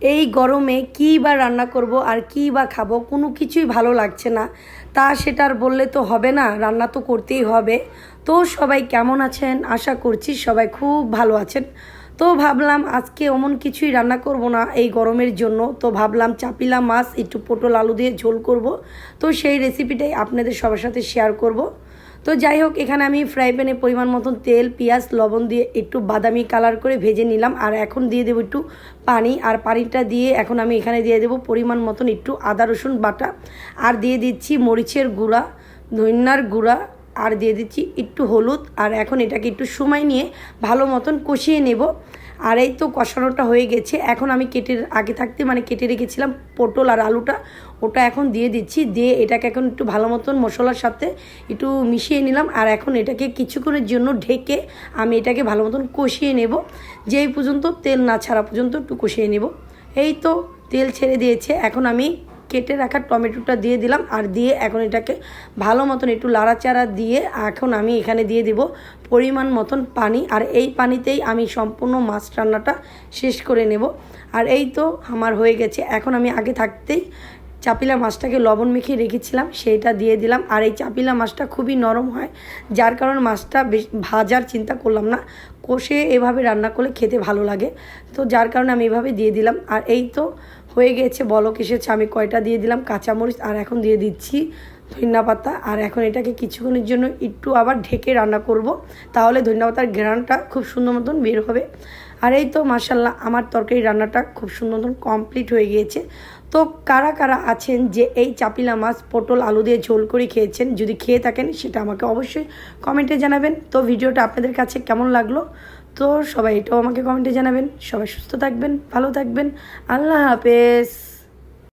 এই গরমে কী বা রান্না করব আর কী বা খাব, কোনো কিছুই ভালো লাগছে না। তা সেটা আর বললে তো হবে না, রান্না তো করতেই হবে। তো সবাই কেমন আছেন? আশা করছি সবাই খুব ভালো আছেন। তো ভাবলাম আজকে অমন কিছুই রান্না করব না এই গরমের জন্য। তো ভাবলাম চাপিলা মাছ, একটু পটল আলু দিয়ে ঝোল করব। তো সেই রেসিপিটাই আপনাদের সবার সাথে শেয়ার করব। তো যাই হোক, এখানে আমি ফ্রাই প্যানে পরিমাণ মতন তেল, পেঁয়াজ, লবণ দিয়ে একটু বাদামি কালার করে ভেজে নিলাম। আর এখন দিয়ে দেবো একটু পানি। আর পানিটা দিয়ে এখন আমি এখানে দিয়ে দেবো পরিমাণ মতন একটু আদা, রসুন বাটা। আর দিয়ে দিচ্ছি মরিচের গুঁড়া, ধন্যার গুঁড়া। আর দিয়ে দিচ্ছি একটু হলুদ। আর এখন এটাকে একটু সময় নিয়ে ভালো মতন কষিয়ে নেব। আর এই তো কষানোটা হয়ে গেছে। এখন আমি কেটে আগে থাকতে মানে কেটে রেখেছিলাম পটল আর আলুটা। ওটা এখন দিয়ে দিচ্ছি। দিয়ে এটাকে এখন একটু ভালো মতন মশলার সাথে একটু মিশিয়ে নিলাম। আর এখন এটাকে কিছুক্ষণের জন্য ঢেকে আমি এটাকে ভালো মতন কষিয়ে নেব। যেই পর্যন্ত তেল না ছাড়া পর্যন্ত একটু কষিয়ে নেব। এই তো তেল ছেড়ে দিয়েছে। এখন আমি কেটে রাখা টমেটোটা দিয়ে দিলাম আর দিয়ে এখন এটাকে ভালো মতন একটু লাড়াচাড়া দিয়ে এখন আমি এখানে দিয়ে দিব পরিমাণ মতন পানি। আর এই পানিতেই আমি সম্পূর্ণ মাছ রান্নাটা শেষ করে নেব। আর এই তো আমার হয়ে গেছে। এখন আমি আগে থাকতেই চাপিলা মাছটাকে লবণ মেখে রেখেছিলাম, সেইটা দিয়ে দিলাম। আর এই চাপিলা মাছটা খুবই নরম হয়, যার কারণে মাছটা ভাজার চিন্তা করলাম না। কষে এভাবে রান্না করলে খেতে ভালো লাগে। তো যার কারণে আমি এভাবে দিয়ে দিলাম। আর এই তো হয়ে গেছে বলক এসেছে, আমি কয়টা দিয়ে দিলাম? কাঁচামরিচ, আর এখন দিয়ে দিচ্ছি ধনিয়া পাতা। আর এখন এটাকে কিছুক্ষণের জন্য একটু আবার ঢেকে রান্না করব। তাহলে ধনিয়া পাতার ঘ্রাণটা খুব সুন্দর মতন বের হবে। আর এই তো মাসাল্লাহ আমার তরকারি রান্নাটা খুব সুন্দর মতন কমপ্লিট হয়ে গিয়েছে। তো কারা কারা আছেন যে এই চাপিলা মাছ পটল আলু দিয়ে ঝোল করে খেয়েছেন, যদি খেয়ে থাকেন সেটা আমাকে অবশ্যই কমেন্টে জানাবেন। তো ভিডিওটা আপনাদের কাছে কেমন লাগল? তো সবাই এটাও আমাকে কমেন্টে জানাবেন। সবাই সুস্থ থাকবেন, ভালো থাকবেন। আল্লাহ হাফেজ।